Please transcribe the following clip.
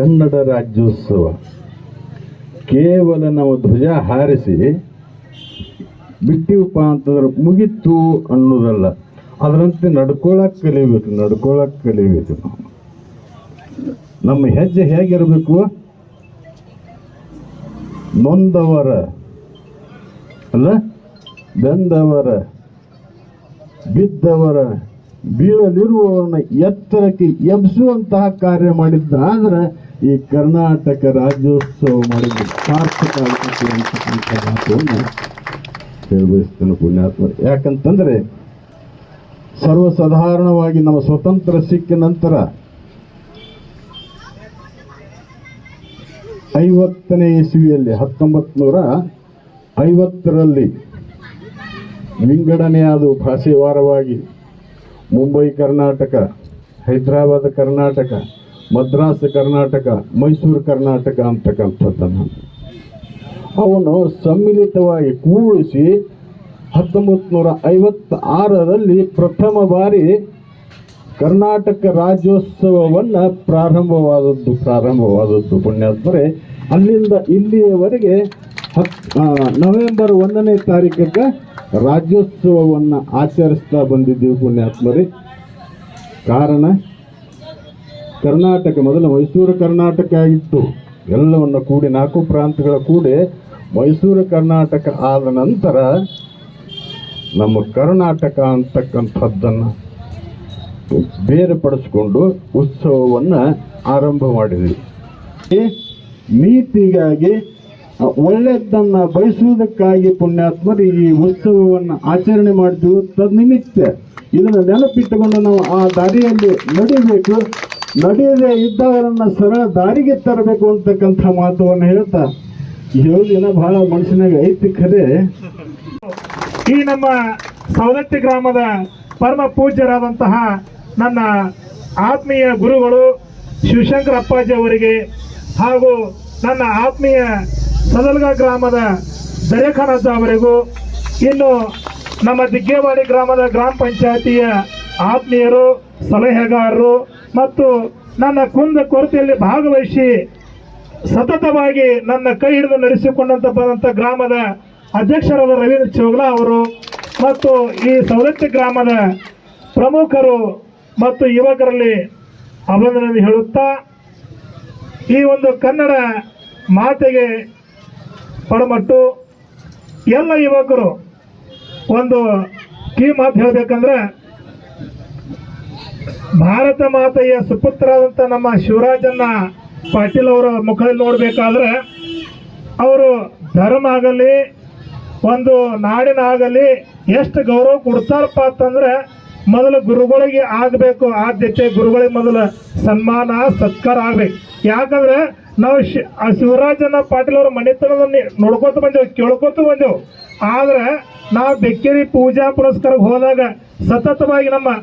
ಕನ್ನಡ ರಾಜ್ಯೋತ್ಸವ. ಕೇವಲ ನಾವು ಧ್ವಜ ಹಾರಿಸಿ ಬಿಟ್ಟಿವಪ್ಪ ಅಂತಂದ್ರೆ ಮುಗಿತು ಅನ್ನೋದಲ್ಲ. ಅದರಂತೆ ನಡ್ಕೊಳಕ್ ಕಲಿಬೇಕು ನಡ್ಕೊಳಕ್ ಕಲಿಬೇಕು ನಾವು. ನಮ್ಮ ಹೆಜ್ಜೆ ಹೇಗಿರಬೇಕು? ನೊಂದವರ, ಅಲ್ಲ? ಬೆಂದವರ, ಬಿದ್ದವರ, ಬೀಳಲಿರುವವರನ್ನ ಎತ್ತರಕ್ಕೆ ಎಬ್ಸುವಂತಹ ಕಾರ್ಯ ಮಾಡಿದ್ದಾದ್ರೆ ಈ ಕರ್ನಾಟಕ ರಾಜ್ಯೋತ್ಸವ ಮಾಡಿದ ಸಾರ್ಥಕ ಅಂತಕ್ಕಂಥ ಮಾತನ್ನು ಪುಣ್ಯಾತ್ಮ. ಯಾಕಂತಂದ್ರೆ ಸರ್ವಸಾಧಾರಣವಾಗಿ ನಮ್ಮ ಸ್ವತಂತ್ರ ಸಿಕ್ಕ ನಂತರ ಐವತ್ತನೇ ಇಸವಿಯಲ್ಲಿ ಹತ್ತೊಂಬತ್ತು ನೂರ ಐವತ್ತರಲ್ಲಿ ವಿಂಗಡಣೆಯಾದ ಭಾಷೆ ವಾರವಾಗಿ ಮುಂಬೈ ಕರ್ನಾಟಕ, ಹೈದರಾಬಾದ್ ಕರ್ನಾಟಕ ಮದ್ರಾಸ್, ಕರ್ನಾಟಕ, ಮೈಸೂರು, ಕರ್ನಾಟಕ ಅಂತಕ್ಕಂಥದ್ದನ್ನು ಅವನು ಸಮ್ಮಿಲಿತವಾಗಿ ಕೂಡಿಸಿ ಹತ್ತೊಂಬತ್ತು ನೂರ ಐವತ್ತಾರರಲ್ಲಿ ಪ್ರಥಮ ಬಾರಿ ಕರ್ನಾಟಕ ರಾಜ್ಯೋತ್ಸವವನ್ನು ಪ್ರಾರಂಭವಾದದ್ದು ಪ್ರಾರಂಭವಾದದ್ದು ಪುಣ್ಯಾತ್ಮರೆ ಅಲ್ಲಿಂದ ಇಲ್ಲಿಯವರೆಗೆ ಹತ್ ನವೆಂಬರ್ ಒಂದನೇ ತಾರೀಕಕ್ಕೆ ರಾಜ್ಯೋತ್ಸವವನ್ನು ಆಚರಿಸ್ತಾ ಬಂದಿದ್ದೀವಿ ಪುಣ್ಯಾತ್ಮರಿ. ಕಾರಣ ಕರ್ನಾಟಕ, ಮೊದಲು ಮೈಸೂರು ಕರ್ನಾಟಕ ಆಗಿತ್ತು ಎಲ್ಲವನ್ನು ಕೂಡಿ, ನಾಲ್ಕು ಪ್ರಾಂತಗಳ ಕೂಡಿ ಮೈಸೂರು ಕರ್ನಾಟಕ ಆದ ನಂತರ ನಮ್ಮ ಕರ್ನಾಟಕ ಅಂತಕ್ಕಂಥದ್ದನ್ನು ಬೇರ್ಪಡಿಸ್ಕೊಂಡು ಉತ್ಸವವನ್ನು ಆರಂಭ ಮಾಡಿದ್ವಿ. ನೀತಿಗಾಗಿ ಒಳ್ಳೆಯದನ್ನು ಬಯಸುವುದಕ್ಕಾಗಿ ಪುಣ್ಯಾತ್ಮರು ಈ ಉತ್ಸವವನ್ನು ಆಚರಣೆ ಮಾಡ್ತೀವಿ ತದ್ನಿಮಿತ್ತ ಇದನ್ನು ನೆನಪಿಟ್ಟುಕೊಂಡು ನಾವು ಆ ದಾರಿಯಲ್ಲಿ ನಡಿಬೇಕು. ನಡೆಯದೇ ಇದ್ದವರನ್ನ ಸರಳ ದಾರಿಗೆ ತರಬೇಕು ಅಂತಕ್ಕಂಥ ಮಾತುವನ್ನು ಹೇಳ್ತಾ ಯೋಜನೆ ಬಹಳ ಮನುಷ್ಯನಾಗ ಐತಿ ಖರೆ ಈ ನಮ್ಮ ಸವದತ್ತಿ ಗ್ರಾಮದ ಪರಮ ಪೂಜ್ಯರಾದಂತಹ ನನ್ನ ಆತ್ಮೀಯ ಗುರುಗಳು ಶಿವಶಂಕರ ಅಪ್ಪಾಜಿ ಅವರಿಗೆ ಹಾಗೂ ನನ್ನ ಆತ್ಮೀಯ ಸದಲ್ಗ ಗ್ರಾಮದ ದರೇಖಾನಜ್ಜ ಅವರಿಗೂ, ಇನ್ನು ನಮ್ಮ ದಿಗ್ಗೇವಾಡಿ ಗ್ರಾಮದ ಗ್ರಾಮ ಪಂಚಾಯತಿಯ ಆತ್ಮೀಯರು, ಸಲಹೆಗಾರರು ಮತ್ತು ನನ್ನ ಕುಂದ ಕೊರತೆಯಲ್ಲಿ ಭಾಗವಹಿಸಿ ಸತತವಾಗಿ ನನ್ನ ಕೈ ಹಿಡಿದು ನಡೆಸಿಕೊಂಡಂತ ಬಂದಂತ ಗ್ರಾಮದ ಅಧ್ಯಕ್ಷರಾದ ರವೀಂದ್ರ ಚೋಗ್ಲಾ ಅವರು ಮತ್ತು ಈ ಸವದತ್ತಿ ಗ್ರಾಮದ ಪ್ರಮುಖರು ಮತ್ತು ಯುವಕರಲ್ಲಿ ಅಭಿನಂದನೆ ಹೇಳುತ್ತಾ ಈ ಒಂದು ಕನ್ನಡ ಮಾತೆಗೆ ಪಡಮಟ್ಟು ಎಲ್ಲ ಯುವಕರು ಒಂದು ಕೀ ಮಾತು ಹೇಳಬೇಕಂದ್ರೆ ಭಾರತ ಮಾತೆಯ ಸುಪುತ್ರರಾದಂಥ ನಮ್ಮ ಶಿವರಾಜನ್ನ ಪಾಟೀಲ್ ಅವರ ಮುಖದಲ್ಲಿ ನೋಡಬೇಕಾದ್ರೆ ಅವರು ಧರ್ಮ ಆಗಲಿ, ಒಂದು ನಾಡಿನ ಆಗಲಿ ಎಷ್ಟು ಗೌರವ ಕೊಡ್ತಾರಪ್ಪ ಅಂತಂದ್ರೆ ಮೊದಲು ಗುರುಗಳಿಗೆ ಆಗಬೇಕು. ಆದ್ಯತೆ ಗುರುಗಳಿಗೆ ಮೊದಲು ಸನ್ಮಾನ, ಸತ್ಕಾರ ಆಗ್ಬೇಕು. ಯಾಕಂದ್ರೆ ನಾವು ಶಿ, ಆ ಶಿವರಾಜನ ಪಾಟೀಲ್ ಅವರ ಮನೆತನದಲ್ಲಿ ನೋಡ್ಕೊತ ಬಂದೆವು, ಕೇಳ್ಕೊತ ಬಂದೆವು. ಆದ್ರೆ ನಾವು ಬೆಕ್ಕೇರಿ ಪೂಜಾ ಪುರಸ್ಕಾರಕ್ಕೆ ಹೋದಾಗ ಸತತವಾಗಿ ನಮ್ಮ